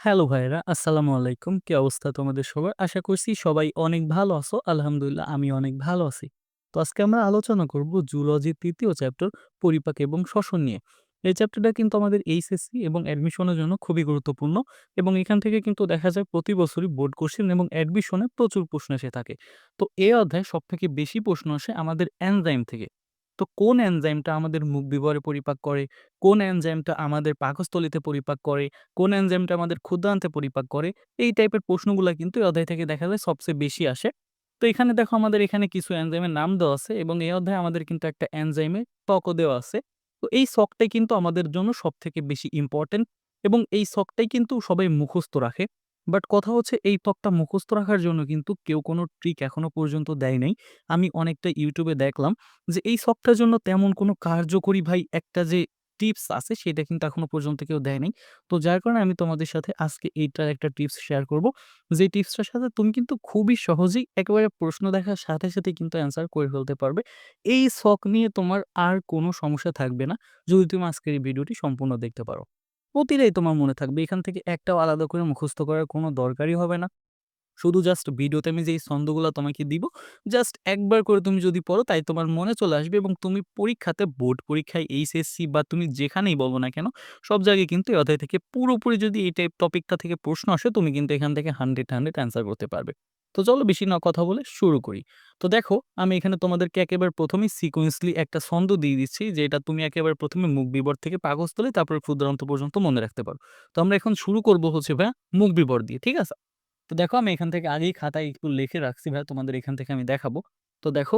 Hello ভাইরা আসসালামু আলাইকুম। কি অবস্থা তোমাদের সবার? আশা করছি সবাই অনেক ভালো আছো। আলহামদুলিল্লাহ, আমি অনেক ভালো আছি। তো আজকে আমরা আলোচনা করব জুলজির তৃতীয় চ্যাপ্টার পরিপাক এবং শ্বসন নিয়ে। এই চ্যাপ্টারটা কিন্তু আমাদের এইচএসসি এবং অ্যাডমিশনের জন্য খুবই গুরুত্বপূর্ণ এবং এখান থেকে কিন্তু দেখা যায় প্রতি বছরই বোর্ড কোশ্চেন এবং অ্যাডমিশনে প্রচুর প্রশ্ন এসে থাকে। তো এই অধ্যায়ে সবথেকে বেশি প্রশ্ন আসে আমাদের এনজাইম থেকে। তো কোন এনজাইমটা আমাদের মুখ বিবরে পরিপাক করে, কোন এনজাইমটা আমাদের পাকস্থলীতে পরিপাক করে, কোন এনজাইমটা আমাদের ক্ষুদ্রান্তে পরিপাক করে, এই টাইপের প্রশ্নগুলা কিন্তু এই অধ্যায় থেকে দেখা যায় সবচেয়ে বেশি আসে। তো এখানে দেখো আমাদের এখানে কিছু এনজাইমের নাম দেওয়া আছে এবং এই অধ্যায়ে আমাদের কিন্তু একটা এনজাইমের ছকও দেওয়া আছে। তো এই ছকটাই কিন্তু আমাদের জন্য সবথেকে বেশি ইম্পোর্টেন্ট এবং এই ছকটাই কিন্তু সবাই মুখস্থ রাখে। বাট কথা হচ্ছে এই ত্বকটা মুখস্থ রাখার জন্য কিন্তু কেউ কোনো ট্রিক এখনও পর্যন্ত দেয় নাই। আমি অনেকটা ইউটিউবে দেখলাম যে এই ছকটার জন্য তেমন কোনো কার্যকরী ভাই একটা যে টিপস আছে সেটা কিন্তু এখনও পর্যন্ত কেউ দেয় নাই। তো যার কারণে আমি তোমাদের সাথে আজকে এইটার একটা টিপস শেয়ার করব। যে টিপসটার সাথে তুমি কিন্তু খুবই সহজেই একেবারে প্রশ্ন দেখার সাথে, সাথে কিন্তু অ্যান্সার করে ফেলতে পারবে। এই শখ নিয়ে তোমার আর কোনো সমস্যা থাকবে না যদি তুমি আজকের এই ভিডিওটি সম্পূর্ণ দেখতে পারো। প্রতিটাই তোমার মনে থাকবে। এখান থেকে একটাও আলাদা করে মুখস্থ করার কোনো দরকারই হবে না। শুধু জাস্ট ভিডিওতে আমি যেই ছন্দগুলো তোমাকে দিব, জাস্ট একবার করে তুমি যদি পড়ো তাই তোমার মনে চলে আসবে এবং তুমি পরীক্ষাতে বোর্ড পরীক্ষায় এইচএসসি বা তুমি যেখানেই বলো না কেন, সব জায়গায় কিন্তু এই অধ্যায় থেকে পুরোপুরি যদি এই টাইপ টপিকটা থেকে প্রশ্ন আসে তুমি কিন্তু এখান থেকে 100, 100 অ্যান্সার করতে পারবে। তো চলো বেশি না কথা বলে শুরু করি। তো দেখো, আমি এখানে তোমাদেরকে একেবারে ১ম এই সিকোয়েন্সলি একটা ছন্দ দিয়ে দিচ্ছি, যেটা তুমি একেবারে ১ম এ মুখ বিবর থেকে পাকস্থলী, তারপরে ক্ষুদ্রান্ত পর্যন্ত মনে রাখতে পারো। তো আমরা এখন শুরু করব হচ্ছে ভাইয়া মুখ বিবর দিয়ে। ঠিক আছে? তো দেখো, আমি এখান থেকে আগেই খাতায় একটু লিখে রাখছি ভাই তোমাদের এখান থেকে আমি দেখাবো। তো দেখো,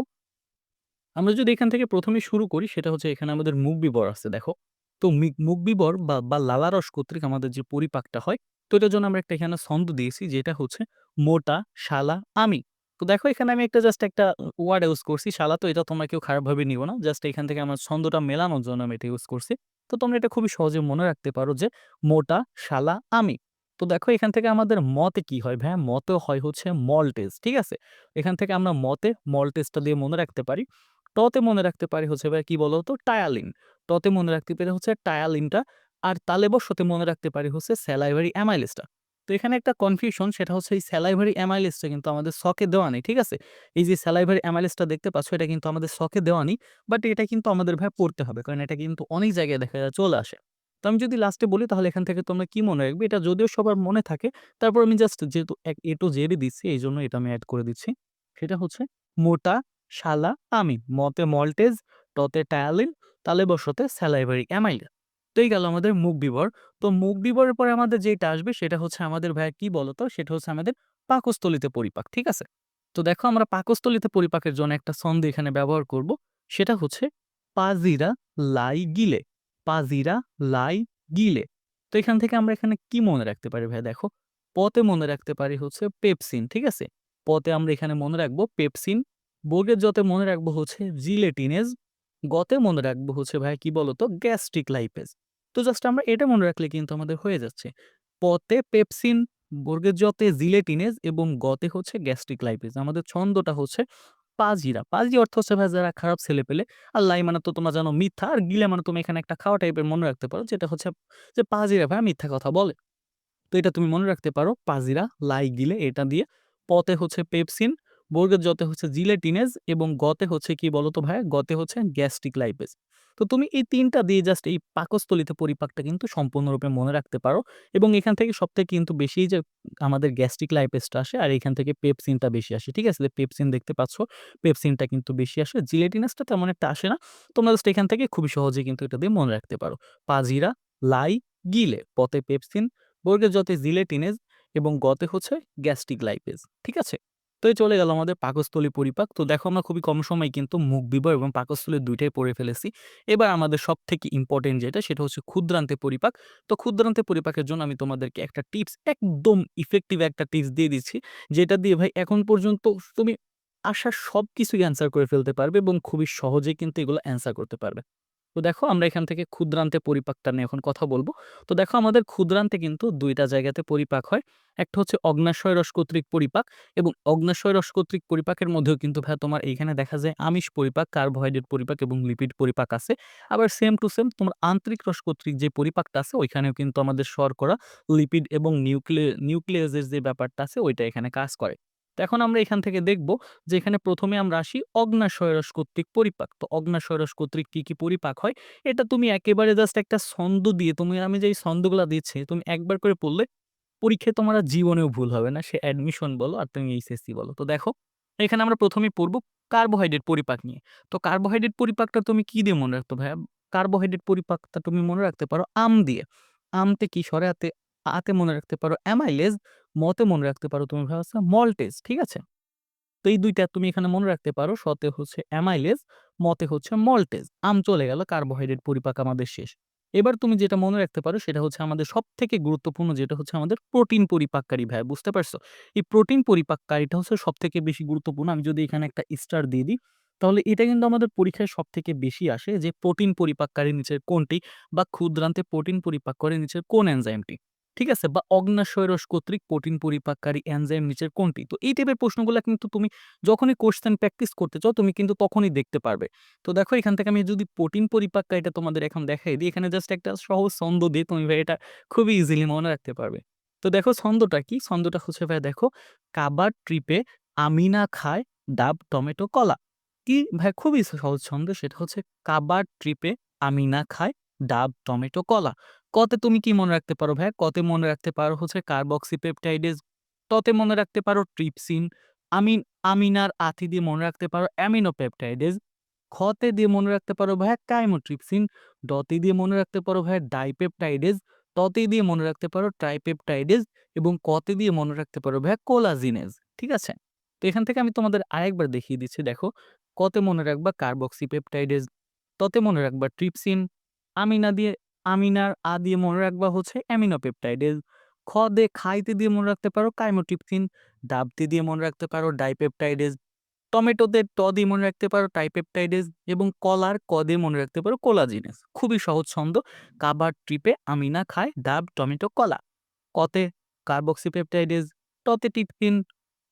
আমরা যদি এখান থেকে প্রথমে শুরু করি, সেটা হচ্ছে এখানে আমাদের মুখ বিবর আছে, দেখো। তো মুখ বিবর বা লালারস কর্তৃক আমাদের যে পরিপাকটা হয় তো এটার জন্য আমরা একটা এখানে ছন্দ দিয়েছি যেটা হচ্ছে মোটা, শালা, আমি। তো দেখো এখানে আমি একটা জাস্ট একটা ওয়ার্ড ইউজ করছি শালা তো এটা তোমরা কেউ খারাপভাবে নিও না। জাস্ট এখান থেকে আমার ছন্দটা মেলানোর জন্য আমি এটা ইউজ করছি। তো তোমরা এটা খুবই সহজে মনে রাখতে পারো যে মোটা, শালা, আমি। তো দেখো এখান থেকে আমাদের মতে কি হয় ভাইয়া? মতে হয় হচ্ছে মল্টেজ, ঠিক আছে? এখান থেকে আমরা মতে মল্টেজটা দিয়ে মনে রাখতে পারি। টতে মনে রাখতে পারি হচ্ছে ভাই কি বলো তো? টায়ালিন। টতে মনে রাখতে পারি হচ্ছে টায়ালিনটা। আর তালেবস্যতে মনে রাখতে পারি হচ্ছে স্যালাইভারি অ্যামাইলেজটা। তো এখানে একটা কনফিউশন সেটা হচ্ছে এই স্যালাইভারি অ্যামাইলেজটা কিন্তু আমাদের ছকে দেওয়া নেই, ঠিক আছে? এই যে স্যালাইভারি অ্যামাইলেজটা দেখতে পাচ্ছ এটা কিন্তু আমাদের ছকে দেওয়া নেই। বাট এটা কিন্তু আমাদের ভাইয়া পড়তে হবে। কারণ এটা কিন্তু অনেক জায়গায় দেখা যায় চলে আসে। তো আমি যদি লাস্টে বলি তাহলে এখান থেকে তোমরা কি মনে রাখবে? এটা যদিও সবার মনে থাকে, তারপর আমি জাস্ট যেহেতু এক to Z ই দিচ্ছি এইজন্য এটা আমি অ্যাড করে দিচ্ছি। সেটা হচ্ছে মোটা, শালা, আমি। মতে মল্টেজ, টতে টায়ালিন, তালেবস্যতে স্যালাইভারি অ্যামাইড। তো এই গেল আমাদের মুখ বিবর। তো মুখ বিবরের পরে আমাদের যেটা আসবে সেটা হচ্ছে আমাদের ভাইয়া কি বলতো? সেটা হচ্ছে আমাদের পাকস্থলীতে পরিপাক। ঠিক আছে? তো দেখো আমরা পাকস্থলীতে পরিপাকের জন্য একটা ছন্দ এখানে ব্যবহার করব। সেটা হচ্ছে পাজিরা লাই গিলে। পাজিরা লাই গিলে। তো এখান থেকে আমরা এখানে কি মনে রাখতে পারি ভাইয়া দেখো। পতে মনে রাখতে পারি হচ্ছে পেপসিন, ঠিক আছে? পতে আমরা এখানে মনে রাখব পেপসিন। বর্গের জতে মনে রাখব হচ্ছে জিলেটিনেজ। গতে মনে রাখব হচ্ছে ভাইয়া কি বলতো? Gastric lipase. তো জাস্ট আমরা এটা মনে রাখলে কিন্তু আমাদের হয়ে যাচ্ছে। পতে পেপসিন, বর্গের জতে জিলেটিনেজ এবং গতে হচ্ছে গ্যাস্ট্রিক লাইপেজ। আমাদের ছন্দটা হচ্ছে পাজিরা। পাজি অর্থ হচ্ছে ভাই যারা খারাপ ছেলে পেলে আর লাই মানে তো তোমরা জানো মিথ্যা। আর গিলে মানে তুমি এখানে একটা খাওয়া টাইপের মনে রাখতে পারো যেটা হচ্ছে যে পাজিরা ভাইয়া মিথ্যা কথা বলে। তো এটা তুমি মনে রাখতে পারো পাজিরা, লাই, গিলে এটা দিয়ে। পতে হচ্ছে পেপসিন, বর্গের জতে হচ্ছে জিলেটিনেজ এবং গতে হচ্ছে কি বলতো ভাইয়া? গতে হচ্ছে গ্যাস্ট্রিক লাইপেজ। তো তুমি এই তিনটা দিয়ে জাস্ট এই পাকস্থলীতে পরিপাকটা কিন্তু সম্পূর্ণরূপে মনে রাখতে পারো এবং এখান থেকে সবথেকে কিন্তু বেশি যে আমাদের গ্যাস্ট্রিক লাইপেজটা আসে আর এখান থেকে পেপসিনটা বেশি আসে। ঠিক আছে? পেপসিন দেখতে পাচ্ছ, পেপসিনটা কিন্তু বেশি আসে। জিলেটিনাসটা তেমন একটা আসে না। তোমরা জাস্ট এখান থেকে খুবই সহজেই কিন্তু এটা দিয়ে মনে রাখতে পারো। পাজিরা, লাই, গিলে। পথে পেপসিন, বর্গের জতে জিলেটিনেজ এবং গতে হচ্ছে গ্যাস্ট্রিক লাইপেজ। ঠিক আছে? তো এই চলে গেল আমাদের পাকস্থলী পরিপাক। তো দেখো আমরা খুবই কম সময়ে কিন্তু মুখ বিবর এবং পাকস্থলী ২ টাই পড়ে ফেলেছি। এবার আমাদের সব থেকে ইম্পোর্টেন্ট যেটা, সেটা হচ্ছে ক্ষুদ্রান্তে পরিপাক। তো ক্ষুদ্রান্তে পরিপাকের জন্য আমি তোমাদেরকে একটা টিপস একদম ইফেক্টিভ একটা টিপস দিয়ে দিচ্ছি। যেটা দিয়ে ভাই এখন পর্যন্ত তুমি আসা সবকিছুই অ্যান্সার করে ফেলতে পারবে এবং খুবই সহজেই কিন্তু এগুলো অ্যান্সার করতে পারবে। তো দেখো আমরা এখান থেকে ক্ষুদ্রান্তে পরিপাকটা নিয়ে এখন কথা বলব। তো দেখো আমাদের ক্ষুদ্রান্তে কিন্তু দুইটা জায়গাতে পরিপাক হয়। একটা হচ্ছে অগ্নাশয় রস কর্তৃক পরিপাক এবং অগ্নাশয় রস কর্তৃক পরিপাকের মধ্যেও কিন্তু ভাই তোমার এইখানে দেখা যায় আমিষ পরিপাক, কার্বোহাইড্রেট পরিপাক এবং লিপিড পরিপাক আছে। আবার সেম টু সেম তোমার আন্তরিক রস কর্তৃক যে পরিপাকটা আছে ওইখানেও কিন্তু আমাদের শর্করা, লিপিড এবং নিউক্লিয় নিউক্লিয়াসের যে ব্যাপারটা আছে ওইটা এখানে কাজ করে। এখন আমরা এখান থেকে দেখব যে এখানে প্রথমে আমরা আসি অগ্নাশয়রস কর্তৃক পরিপাক। তো অগ্নাশয়রস কর্তৃক কি কি পরিপাক হয়? এটা তুমি একেবারে জাস্ট একটা ছন্দ দিয়ে তুমি, আমি যে ছন্দগুলা দিচ্ছি, তুমি একবার করে পড়লে পরীক্ষায় তোমার জীবনেও ভুল হবে না। সে অ্যাডমিশন বলো আর তুমি এইচএসসি বলো। তো দেখো, এখানে আমরা প্রথমেই পড়ব কার্বোহাইড্রেট পরিপাক নিয়ে। তো কার্বোহাইড্রেট পরিপাকটা তুমি কি দিয়ে মনে রাখতো ভাইয়া কার্বোহাইড্রেট পরিপাকটা তুমি মনে রাখতে পারো আম দিয়ে। আমতে কি সরে আতে আতে মনে রাখতে পারো অ্যামাইলেজ মতে মনে রাখতে পারো তুমি হচ্ছে মল্টেজ ঠিক আছে? তো এই দুইটা তুমি এখানে মনে রাখতে পারো, সতে হচ্ছে অ্যামাইলেজ মতে হচ্ছে মল্টেজ আম চলে গেল কার্বোহাইড্রেট পরিপাক আমাদের শেষ। এবার তুমি যেটা মনে রাখতে পারো, সেটা হচ্ছে আমাদের সব থেকে গুরুত্বপূর্ণ, যেটা হচ্ছে আমাদের প্রোটিন পরিপাককারী ভাই, বুঝতে পারছ? এই প্রোটিন পরিপাককারীটা হচ্ছে সব থেকে বেশি গুরুত্বপূর্ণ। আমি যদি এখানে একটা স্টার দিয়ে দিই, তাহলে এটা কিন্তু আমাদের পরীক্ষায় সব থেকে বেশি আসে, যে প্রোটিন পরিপাককারী নিচের কোনটি বা ক্ষুদ্রান্তে প্রোটিন পরিপাক করে নিচের কোন এনজাইমটি ঠিক আছে? বা অগ্নাশয়রস কর্তৃক প্রোটিন পরিপাককারী এনজাইম নিচের কোনটি? তো এই টাইপের প্রশ্নগুলো কিন্তু তুমি যখনই কোশ্চেন প্র্যাকটিস করতে চাও, তুমি কিন্তু তখনই দেখতে পারবে। তো দেখো, এখান থেকে আমি যদি প্রোটিন পরিপাককারীটা তোমাদের এখন দেখাই দিই, এখানে জাস্ট একটা সহজ ছন্দ দিয়ে তুমি ভাই এটা খুবই ইজিলি মনে রাখতে পারবে। তো দেখো, ছন্দটা কি? ছন্দটা হচ্ছে ভাই দেখো, কাবার ট্রিপে আমিনা খায় ডাব, টমেটো, কলা। কি ভাই? খুবই সহজ ছন্দ, সেটা হচ্ছে কাবার ট্রিপে আমিনা খায় ডাব, টমেটো, কলা। কতে তুমি কি মনে রাখতে পারো ভাই কতে মনে রাখতে পারো হচ্ছে কার্বক্সিপেপটাইডেজ ততে মনে রাখতে পারো ট্রিপসিন আমিন, আমিনার আথি দিয়ে মনে রাখতে পারো অ্যামিনোপেপটাইডেজ খতে দিয়ে মনে রাখতে পারো ভাই কাইমোট্রিপসিন ডতে দিয়ে মনে রাখতে পারো ভাই ডাইপেপটাইডেজ ততে দিয়ে মনে রাখতে পারো ট্রাইপেপটাইডেজ এবং কতে দিয়ে মনে রাখতে পারো ভাই কোলাজিনেজ ঠিক আছে? তো এখান থেকে আমি তোমাদের আরেকবার দেখিয়ে দিচ্ছি, দেখো। কতে মনে রাখবা কার্বক্সিপেপটাইডেজ ততে মনে রাখবা ট্রিপসিন আমিনা দিয়ে আমিনার আ দিয়ে মনে রাখবা হচ্ছে অ্যামিনোপেপটাইডেজ খ দিয়ে খাইতে দিয়ে মনে রাখতে পারো কাইমোট্রিপসিন ডাবতে দিয়ে মনে রাখতে পারো ডাইপেপটাইডেজ টমেটোতে ট দিয়ে মনে রাখতে পারো টাইপেপটাইডেজ এবং কলার ক দিয়ে মনে রাখতে পারো কোলাজিনেস। খুবই সহজ ছন্দ। কাবার ট্রিপে আমিনা খায় ডাব, টমেটো, কলা। কতে কার্বক্সিপেপটাইডেজ টতে টিপসিন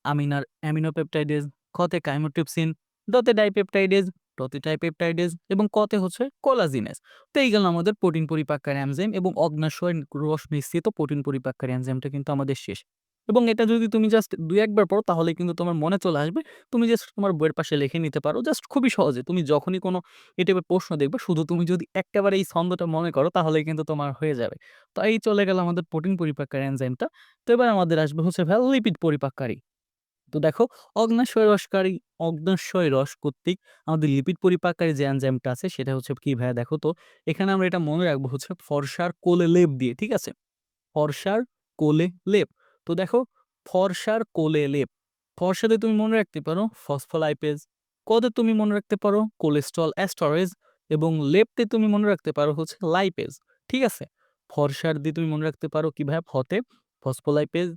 আমিনার অ্যামিনোপেপটাইডেজ খতে কাইমোট্রিপসিন ডতে ডাইপেপটাইডেজ টতে টাইপেপটাইডেজ এবং কতে হচ্ছে কোলাজিনেস তো এই গেল আমাদের প্রোটিন পরিপাককারী এনজাইম এবং অগ্নাশয় রস মিশ্রিত প্রোটিন পরিপাককারী এনজাইমটা কিন্তু আমাদের শেষ। এবং এটা যদি তুমি জাস্ট দুই একবার পড়ো, তাহলে কিন্তু তোমার মনে চলে আসবে। তুমি জাস্ট তোমার বইয়ের পাশে লিখে নিতে পারো। জাস্ট খুবই সহজে। তুমি যখনই কোনো টাইপের প্রশ্ন দেখবে, শুধু তুমি যদি একেবারে এই ছন্দটা মনে করো, তাহলে কিন্তু তোমার হয়ে যাবে। তো এই চলে গেল আমাদের প্রোটিন পরিপাককারী এনজাইমটা তো এবার আমাদের আসবে হচ্ছে ভ্যাল লিপিড পরিপাককারী। তো দেখো, অগ্নাশয় রসকারী অগ্নাশয় রস কর্তৃক আমাদের লিপিড পরিপাককারী যে এনজাইমটা আছে, সেটা হচ্ছে কি ভাইয়া দেখো তো, এখানে আমরা এটা মনে রাখব হচ্ছে ফর্সার কোলে লেপ দিয়ে, ঠিক আছে? ফর্সার কোলে লেপ। তো দেখো, ফর্সার কোলে লেপ, ফর্সাতে তুমি মনে রাখতে পারো ফসফোলাইপেজ কদে তুমি মনে রাখতে পারো কোলেস্ট্রল অ্যাস্টরেজ এবং লেপতে তুমি মনে রাখতে পারো হচ্ছে লাইপেজ ঠিক আছে? ফর্সার দিয়ে তুমি মনে রাখতে পারো কি ভাই ফতে ফসফোলাইপেজ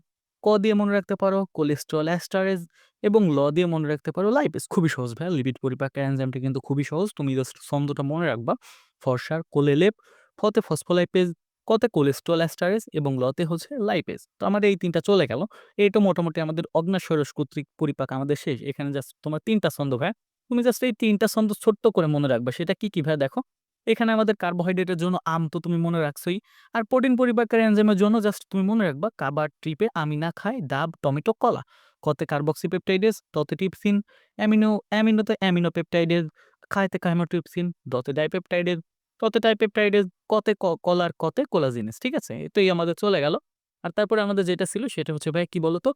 ক দিয়ে মনে রাখতে পারো কোলেস্ট্রল অ্যাস্টারেজ এবং ল দিয়ে মনে রাখতে পারো লাইপেজ খুবই সহজ ভাই লিপিড পরিপাকের এনজাইমটা কিন্তু খুবই সহজ। তুমি জাস্ট ছন্দটা মনে রাখবা, ফর্সার, কোলেলেপ, ফতে ফসফোলাইপেজ কতে কোলেস্ট্রল অ্যাস্টারেজ এবং লতে হচ্ছে লাইপেজ তো আমাদের এই তিনটা চলে গেল। এইটা মোটামুটি আমাদের অগ্নাশয়রস কর্তৃক পরিপাক আমাদের শেষ। এখানে জাস্ট তোমার তিনটা ছন্দ ভাই তুমি জাস্ট এই তিনটা ছন্দ ছোট্ট করে মনে রাখবা। সেটা কি কি ভাই দেখো? এখানে আমাদের কার্বোহাইড্রেটের জন্য আম তো তুমি মনে রাখছোই। আর প্রোটিন পরিপাকের এনজাইমের জন্য জাস্ট তুমি মনে রাখবা কাবার ট্রিপে আমি না খাই, ডাব, টমেটো, কলা। কতে কার্বক্সিপেপটাইডেজ ততে টিপসিন অ্যামিনো অ্যামিনোতে অ্যামিনোপেপটাইডেজ খাইতে কাইমোট্রিপসিন দতে ডাইপেপটাইডেজ ততে টাইপেপটাইডেজ কতে কলার কতে কোলাজিনেস ঠিক আছে? তো এই আমাদের চলে গেল। আর তারপরে আমাদের যেটা ছিল সেটা হচ্ছে ভাই, কি বলতো?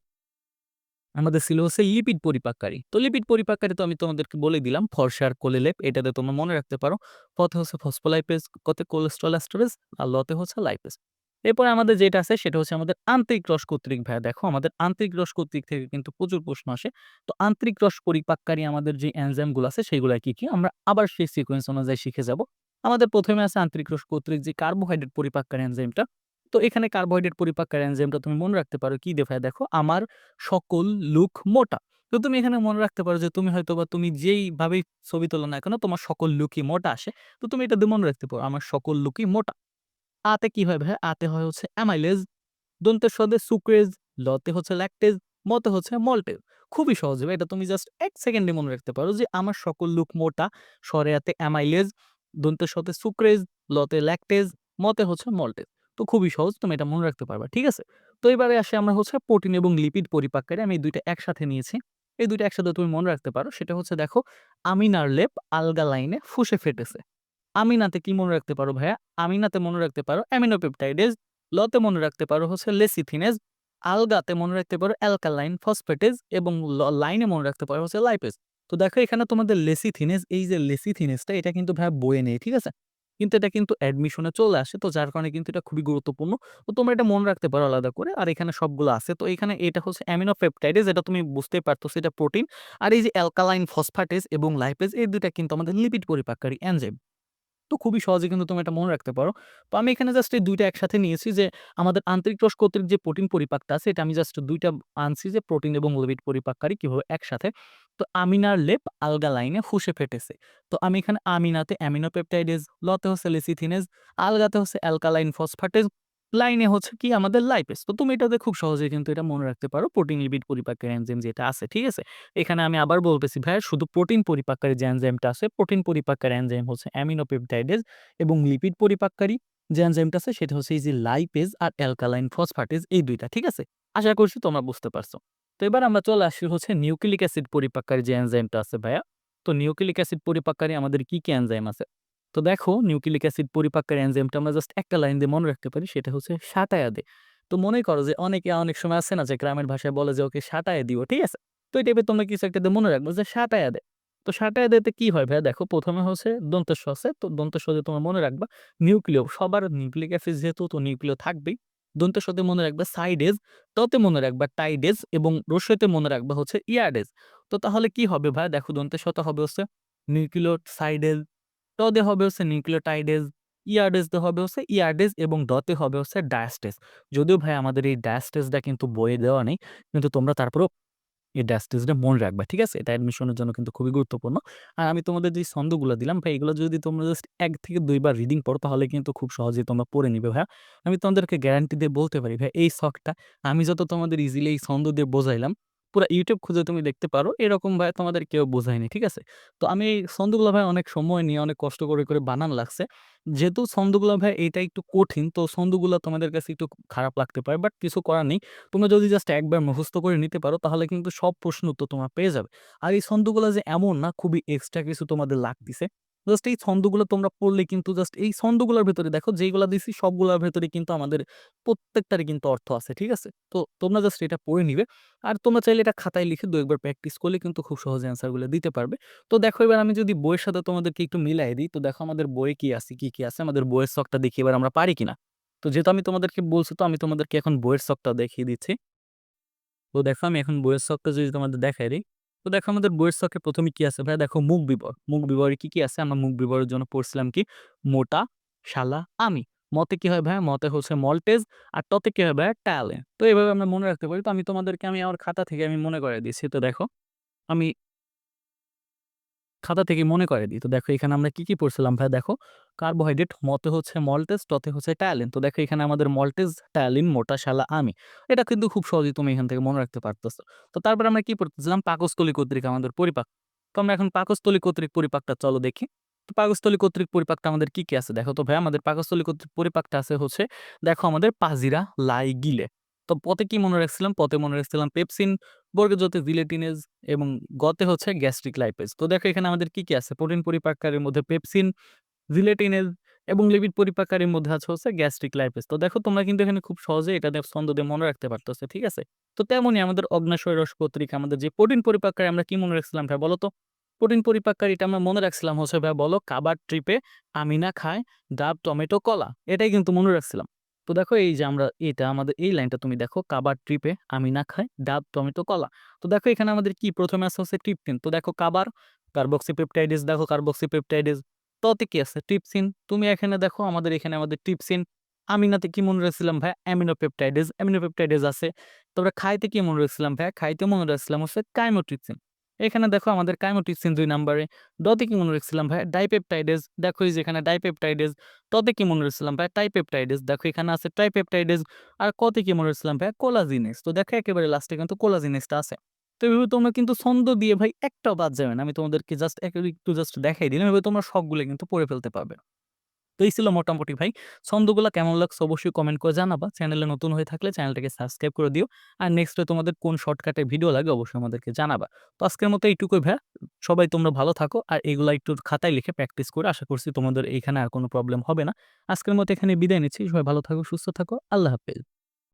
আমাদের ছিল হচ্ছে লিপিড পরিপাককারী। তো লিপিড পরিপাককারী তো আমি তোমাদেরকে বলে দিলাম ফর্সার কোলেলেপ, এটাতে তোমরা মনে রাখতে পারো। পথে হচ্ছে ফসফোলাইপেজ, কতে কোলেস্ট্রল অ্যাস্টোরেজ আর লতে হচ্ছে লাইপেজ। এরপরে আমাদের যেটা আছে, সেটা হচ্ছে আমাদের আন্তরিক রস কর্তৃক, ভাইয়া দেখো, আমাদের আন্তরিক রস কর্তৃক থেকে কিন্তু প্রচুর প্রশ্ন আসে। তো আন্তরিক রস পরিপাককারী আমাদের যে এনজাইমগুলো আছে সেগুলো কি কি, আমরা আবার সেই সিকোয়েন্স অনুযায়ী শিখে যাব। আমাদের প্রথমে আছে আন্তরিক রস কর্তৃক যে কার্বোহাইড্রেট পরিপাককারী এনজাইমটা। তো এখানে কার্বোহাইড্রেট পরিপাককারী এনজাইমটা তুমি মনে রাখতে পারো কি দেখায় দেখো আমার সকল লুক মোটা তো তুমি এখানে মনে রাখতে পারো যে তুমি হয়তোবা তুমি যেইভাবেই ছবি তোলো না কেন তোমার সকল লুকই মোটা আসে। তো তুমি এটা দিয়ে মনে রাখতে পারো আমার সকল লুকই মোটা। আতে কি হয় ভাই আতে হয় হচ্ছে অ্যামাইলেজ, দন্তের সদে সুক্রেজ, লতে হচ্ছে ল্যাকটেজ, মতে হচ্ছে মল্টেজ। খুবই সহজ ভাই। এটা তুমি জাস্ট এক সেকেন্ডে মনে রাখতে পারো যে আমার সকল লুক মোটা, স্বরে আতে অ্যামাইলেজ, দন্তের সতে সুক্রেজ, লতে ল্যাকটেজ, মতে হচ্ছে মল্টেজ। তো খুবই সহজ তুমি এটা মনে রাখতে পারবা। ঠিক আছে? তো এবারে আসে আমরা হচ্ছে প্রোটিন এবং লিপিড পরিপাককারী। আমি এই ২ টা একসাথে নিয়েছি। এই ২ টা একসাথে তুমি মনে রাখতে পারো। সেটা হচ্ছে দেখো আমিনার লেপ আলগা লাইনে ফুসে ফেটেছে। আমিনাতে কি মনে রাখতে পারো ভাইয়া? আমিনাতে মনে রাখতে পারো অ্যামিনোপেপটাইডেজ, লতে মনে রাখতে পারো হচ্ছে লেসিথিনেজ, আলগাতে মনে রাখতে পারো অ্যালকালাইন ফসফেটেজ এবং লাইনে মনে রাখতে পারো হচ্ছে লাইপেজ। তো দেখো এখানে তোমাদের লেসিথিনেজ এই যে লেসিথিনেজটা এটা কিন্তু ভাইয়া বয়ে নেই। ঠিক আছে? কিন্তু এটা কিন্তু অ্যাডমিশনে চলে আসে। তো যার কারণে কিন্তু এটা খুবই গুরুত্বপূর্ণ। তো তোমরা এটা মনে রাখতে পারো আলাদা করে। আর এখানে সবগুলো আছে। তো এখানে এটা হচ্ছে অ্যামিনোপেপটাইডেজ এটা তুমি বুঝতেই পারতো সেটা প্রোটিন। আর এই যে অ্যালকালাইন ফসফাটেজ এবং লাইপেজ এই দুটা কিন্তু আমাদের লিপিড পরিপাককারী এনজাইম। তো খুবই সহজে কিন্তু তুমি এটা মনে রাখতে পারো। তো আমি এখানে জাস্ট এই দুইটা একসাথে নিয়েছি যে আমাদের আন্তরিক রস কর্তৃক যে প্রোটিন পরিপাকটা আছে এটা আমি জাস্ট দুইটা আনছি যে প্রোটিন এবং লিপিড পরিপাককারী কীভাবে একসাথে। তো আমিনার লেপ আলগা লাইনে ফুসে ফেটেছে। তো আমি এখানে আমিনাতে অ্যামিনোপেপটাইডেজ, লতে হচ্ছে লেসিথিনেজ, আলগাতে হচ্ছে অ্যালকালাইন ফসফেটেজ, লাইনে হচ্ছে কি আমাদের লাইপেজ। তো তুমি এটাতে খুব সহজেই কিন্তু এটা মনে রাখতে পারো প্রোটিন লিপিড পরিপাককারী এনজাইম যেটা আছে। ঠিক আছে? এখানে আমি আবার বলতেছি ভাইয়া শুধু প্রোটিন পরিপাককারী যে এনজাইমটা আছে প্রোটিন পরিপাককারী এনজাইম হচ্ছে অ্যামিনোপেপটাইডেজ এবং লিপিড পরিপাককারী যে এনজাইমটা আছে সেটা হচ্ছে এই যে লাইপেজ আর অ্যালকালাইন ফসফেটেজ এই দুইটা ঠিক আছে? আশা করছি তোমরা বুঝতে পারছ। তো এবার আমরা চলে আসি হচ্ছে নিউক্লিক অ্যাসিড পরিপাককারী যে এনজাইমটা আছে ভাইয়া। তো নিউক্লিক অ্যাসিড পরিপাককারী আমাদের কি, কি এনজাইম আছে? তো দেখো নিউক্লিক অ্যাসিড পরিপাককারী এনজাইমটা আমরা জাস্ট একটা লাইন দিয়ে মনে রাখতে পারি সেটা হচ্ছে সাটায়াদে। তো মনে করো যে অনেকে অনেক সময় আছে না যে গ্রামের ভাষায় বলে যে ওকে সাটায় দিও। ঠিক আছে? তো এই টাইপের তোমরা কিছু একটা মনে রাখবে যে সাটায়াদে। তো সাটায়াদেতে কি হয় ভাইয়া দেখো ১ম এ হচ্ছে দন্ত্য স আছে। তো দিয়ে তোমরা মনে রাখবা নিউক্লিয় সবার নিউক্লিক অ্যাসিড যেহেতু তো নিউক্লিয় থাকবেই। দন্ত্য স তে মনে রাখবা সাইডেজ, ততে মনে রাখবা টাইডেজ এবং রস্যইতে মনে রাখবা হচ্ছে ইয়াডেজ। তো তাহলে কি হবে ভাইয়া দেখো দন্তের সতে হবে হচ্ছে নিউক্লিওসাইডেজ, ট দিয়ে হবে হচ্ছে নিউক্লিওটাইডেজ, দিয়ে হবে হচ্ছে ইয়াডেজ এবং ডতে হবে হচ্ছে ডায়াস্টেস যদিও ভাই আমাদের এই ডায়াস্টেসটা কিন্তু বইয়ে দেওয়া নেই। কিন্তু তোমরা তারপরেও এই ডায়াস্টেজটা মনে রাখবা। ঠিক আছে? এটা অ্যাডমিশনের জন্য কিন্তু খুবই গুরুত্বপূর্ণ। আর আমি তোমাদের যে ছন্দগুলো দিলাম ভাই এগুলো যদি তোমরা জাস্ট এক থেকে দুইবার রিডিং পড়ো তাহলে কিন্তু খুব সহজেই তোমরা পড়ে নিবে ভাইয়া। আমি তোমাদেরকে গ্যারান্টি দিয়ে বলতে পারি ভাই এই শখটা আমি যত তোমাদের ইজিলি এই ছন্দ দিয়ে বোঝাইলাম, পুরা ইউটিউব খুঁজে তুমি দেখতে পারো এরকম ভাই তোমাদের কেউ বোঝায়নি। ঠিক আছে? তো আমি এই ছন্দগুলা ভাই অনেক সময় নিয়ে অনেক কষ্ট করে, করে বানান লাগছে। যেহেতু ছন্দগুলা ভাই এইটা একটু কঠিন তো ছন্দগুলা তোমাদের কাছে একটু খারাপ লাগতে পারে। বাট কিছু করার নেই। তোমরা যদি জাস্ট একবার মুখস্থ করে নিতে পারো তাহলে কিন্তু সব প্রশ্ন উত্তর তোমরা পেয়ে যাবে। আর এই ছন্দগুলা যে এমন না খুবই এক্সট্রা কিছু তোমাদের লাগতিছে। জাস্ট এই ছন্দগুলো তোমরা পড়লে কিন্তু জাস্ট এই ছন্দগুলোর ভেতরে দেখো যেইগুলা দিছি সবগুলোর ভেতরে কিন্তু আমাদের প্রত্যেকটারই কিন্তু অর্থ আছে। ঠিক আছে? তো তোমরা জাস্ট এটা পড়ে নিবে। আর তোমরা চাইলে এটা খাতায় লিখে দু একবার প্র্যাকটিস করলে কিন্তু খুব সহজে অ্যান্সারগুলো দিতে পারবে। তো দেখো এবার আমি যদি বইয়ের সাথে তোমাদেরকে একটু মিলাই দিই তো দেখো আমাদের বইয়ে কি আছে, কি, কি আছে আমাদের বইয়ের শখটা দেখি এবার আমরা পারি কিনা। তো যেহেতু আমি তোমাদেরকে বলছি তো আমি তোমাদেরকে এখন বইয়ের শখটা দেখিয়ে দিচ্ছি। তো দেখো আমি এখন বইয়ের শখটা যদি তোমাদের দেখায় দেই। তো দেখো আমাদের বইয়ের শখে প্রথমে কি আছে ভাই দেখো মুখ বিবর। মুখ বিবরে কি, কি আছে? আমরা মুখ বিবরের জন্য পড়ছিলাম কি? মোটা, শালা, আমি। মতে কি হয় ভাই মতে হচ্ছে মল্টেজ আর ততে কি হয় ভাই টালে তো এভাবে আমরা মনে রাখতে পারি। তো আমি তোমাদেরকে আমি আমার খাতা থেকে আমি মনে করে দিচ্ছি। তো দেখো আমি খাতা থেকে মনে করায় দিই। তো দেখো এখানে আমরা কি, কি পড়ছিলাম ভাইয়া দেখো কার্বোহাইড্রেট মতে হচ্ছে মল্টেজ, টতে হচ্ছে টায়ালিন। তো দেখো এখানে আমাদের মল্টেজ, টায়ালিন, মোটা, শালা, আমি। এটা কিন্তু খুব সহজেই তুমি এখান থেকে মনে রাখতে পারতেছো। তো তারপর আমরা কি পড়তেছিলাম? পাকস্থলী কর্তৃক আমাদের পরিপাক। তো আমরা এখন পাকস্থলী কর্তৃক পরিপাকটা চলো দেখি। তো পাকস্থলী কর্তৃক পরিপাকটা আমাদের কি, কি আছে? দেখো তো ভাইয়া আমাদের পাকস্থলী কর্তৃক পরিপাকটা আছে হচ্ছে দেখো আমাদের পাজিরা, লাই, গিলে। তো পথে কি মনে রাখছিলাম? পথে মনে রাখছিলাম পেপসিন, বর্গে যতে জিলেটিনেজ এবং গতে হচ্ছে গ্যাস্ট্রিক লাইপেজ। তো দেখো এখানে আমাদের কি, কি আছে? প্রোটিন পরিপাককারীর মধ্যে পেপসিন, জিলেটিনেজ এবং লিপিড পরিপাককারীর মধ্যে আছে হচ্ছে গ্যাস্ট্রিক লাইপেজ। তো দেখো তোমরা কিন্তু এখানে খুব সহজেই এটা ছন্দ দিয়ে মনে রাখতে পারতেছো। ঠিক আছে? তো তেমনই আমাদের অগ্নাশয় রস কর্তৃক আমাদের যে প্রোটিন পরিপাককারী আমরা কি মনে রাখছিলাম ভাইয়া বলো তো? প্রোটিন পরিপাককারীটা আমরা মনে রাখছিলাম হচ্ছে ভাই বলো কাবার ট্রিপে আমিনা খায় ডাব, টমেটো, কলা। এটাই কিন্তু মনে রাখছিলাম। তো দেখো এই যে আমরা এটা আমাদের এই লাইনটা তুমি দেখো কাবার ট্রিপে আমিনা খায় ডাব, টমেটো, কলা। তো দেখো এখানে আমাদের কি ১ম এ আছে হচ্ছে ট্রিপটিন। তো দেখো কাবার, কার্বক্সিপেপটাইডেজ দেখো কার্বক্সিপেপটাইডেজ। টতে কি আছে? ট্রিপসিন। তুমি এখানে দেখো আমাদের এখানে আমাদের ট্রিপসিন। আমিনাতে কি মনে রাখছিলাম ভাইয়া? অ্যামিনোপেপটাইডেজ, অ্যামিনোপেপটাইডেজ আছে। তারপরে খাইতে কি মনে রাখছিলাম ভাইয়া? খাইতে মনে রাখছিলাম হচ্ছে কাইমোট্রিপসিন। এখানে দেখো আমাদের কাইমোট্রিপসিন ২ নাম্বারে। ডতে কি মনে রাখছিলাম ভাইয়া? ডাইপেপটাইডেজ। দেখো এই যে এখানে ডাইপেপটাইডেজ। টতে কি মনে রাখছিলাম ভাইয়া? ট্রাইপেপটাইডেজ। দেখো এখানে আছে ট্রাইপেপটাইডেজ। আর কতে কি মনে রাখছিলাম ভাইয়া? কোলাজিনেজ। তো দেখো একেবারে লাস্টে কিন্তু কোলাজিনেজটা আছে। তো এভাবে তোমরা কিন্তু ছন্দ দিয়ে ভাই একটাও বাদ যাবে না। আমি তোমাদেরকে জাস্ট এক একটু জাস্ট দেখাই দিলাম। এভাবে তোমরা সবগুলো কিন্তু পড়ে ফেলতে পারবে। তো এই ছিল মোটামুটি ভাই। ছন্দগুলো কেমন লাগছে অবশ্যই কমেন্ট করে জানাবা। চ্যানেলে নতুন হয়ে থাকলে চ্যানেলটাকে সাবস্ক্রাইব করে দিও। আর নেক্সটে তোমাদের কোন শর্টকাটে ভিডিও লাগে অবশ্যই আমাদেরকে জানাবা। তো আজকের মতো এইটুকুই ভাই সবাই তোমরা ভালো থাকো। আর এগুলো একটু খাতায় লিখে প্র্যাকটিস করে আশা করছি তোমাদের এইখানে আর কোনো প্রবলেম হবে না। আজকের মতো এখানে বিদায় নিচ্ছি। সবাই ভালো থাকো, সুস্থ থাকো। আল্লাহ হাফেজ।